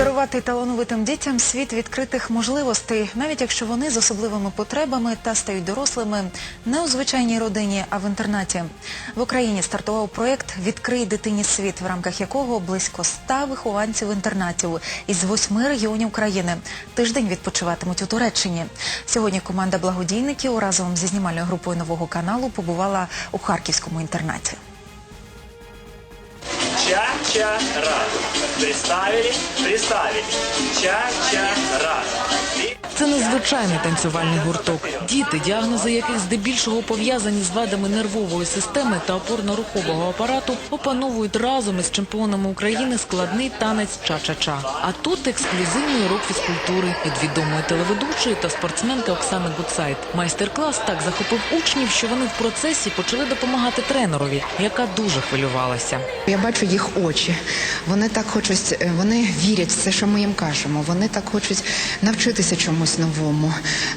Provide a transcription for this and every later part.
Подарувати талановитим дітям світ відкритих можливостей, навіть якщо вони з особливими потребами та стають дорослими не у звичайній родині, а в інтернаті. В Україні стартував проєкт Відкрий дитині світ, в рамках якого близько ста вихованців інтернатів із восьми регіонів країни тиждень відпочиватимуть у Туреччині. Сьогодні команда благодійників разом зі знімальною групою нового каналу побувала у харківському інтернаті. Ча-ча-раз. Приставили, приставили. Ча-ча-раз. Незвичайний танцювальний гурток. Діти, діагнози яких здебільшого пов'язані з вадами нервової системи та опорно-рухового апарату, опановують разом із чемпіонами України складний танець ча-ча-ча. А тут ексклюзивний урок фізкультури від відомої телеведучої та спортсменки Оксани Гуцайт. Майстер-клас так захопив учнів, що вони в процесі почали допомагати тренерові, яка дуже хвилювалася. Я бачу їх очі. Вони так хочуть, е, вони вірять в все, що ми їм кажемо. Вони так хочуть навчитися чомусь новому.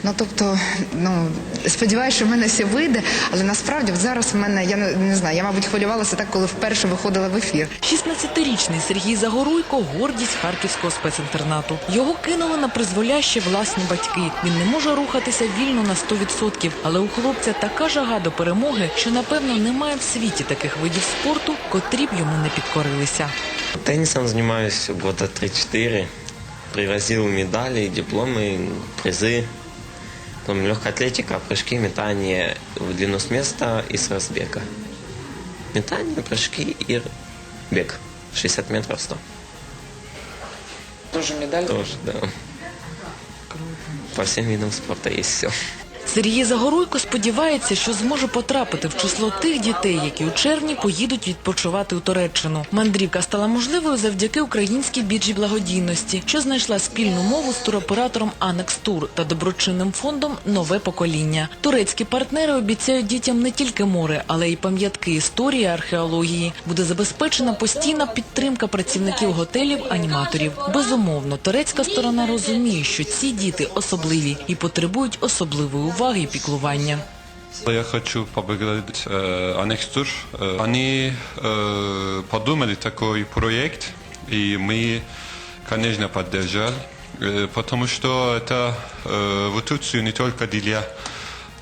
Ну тобто, ну сподіваюся, що в мене все вийде, але насправді зараз в мене я не, не знаю. Я мабуть хвилювалася так, коли вперше виходила в ефір. 16-річний Сергій Загоруйко – гордість харківського спецінтернату. Його кинули на призволяще власні батьки. Він не може рухатися вільно на 100%, але у хлопця така жага до перемоги, що, напевно, немає в світі таких видів спорту, котрі б йому не підкорилися. Теннисом занимаюсь года 3-4. Привозил медали, дипломы, призы. Потом легкая атлетика, прыжки, метание в длину с места и с разбега. Метание, прыжки и бег. 60 метров 100. Тоже медаль? Тоже, да. По всем видам спорта есть все. Сергій Загоруйко сподівається, що зможе потрапити в число тих дітей, які у червні поїдуть відпочивати у Туреччину. Мандрівка стала можливою завдяки українській біржі благодійності, що знайшла спільну мову з туроператором Анекс Тур та доброчинним фондом Нове покоління. Турецькі партнери обіцяють дітям не тільки море, але й пам'ятки історії, археології. Буде забезпечена постійна підтримка працівників готелів, аніматорів. Безумовно, турецька сторона розуміє, що ці діти особливі і потребують особливої уваги і піклування. Я хочу поблагодарить э, Анекстур. Э, они э, подумали такой проект, и мы, конечно, поддержали, э, потому что это э, в Турцию не только для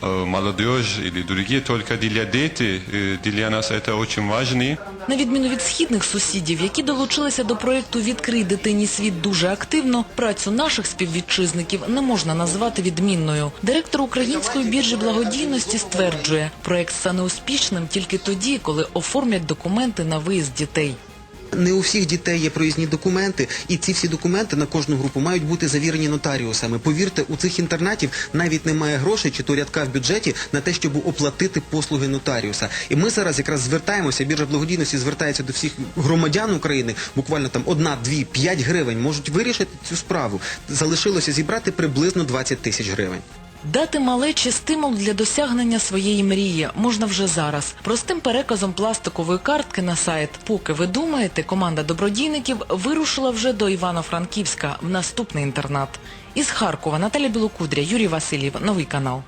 э, молодежи или другие, только для детей. Э, Для нас это очень важно. На відміну від східних сусідів, які долучилися до проєкту «Відкрий дитині світ» дуже активно, працю наших співвітчизників не можна назвати відмінною. Директор української біржі благодійності стверджує, проєкт стане успішним тільки тоді, коли оформлять документи на виїзд дітей. Не у всіх дітей є проїзні документи, і ці всі документи на кожну групу мають бути завірені нотаріусами. Повірте, у цих інтернатів навіть немає грошей чи то рядка в бюджеті на те, щоб оплатити послуги нотаріуса. І ми зараз якраз звертаємося. Біржа благодійності звертається до всіх громадян України. Буквально там одна, дві, п'ять гривень можуть вирішити цю справу. Залишилося зібрати приблизно 20 тисяч гривень. Дати малечі стимул для досягнення своєї мрії можна вже зараз. Простим переказом пластикової картки на сайт. Поки ви думаєте, команда добродійників вирушила вже до Івано-Франківська в наступний інтернат. Із Харкова Наталя Білокудря, Юрій Васильєв. Новий канал.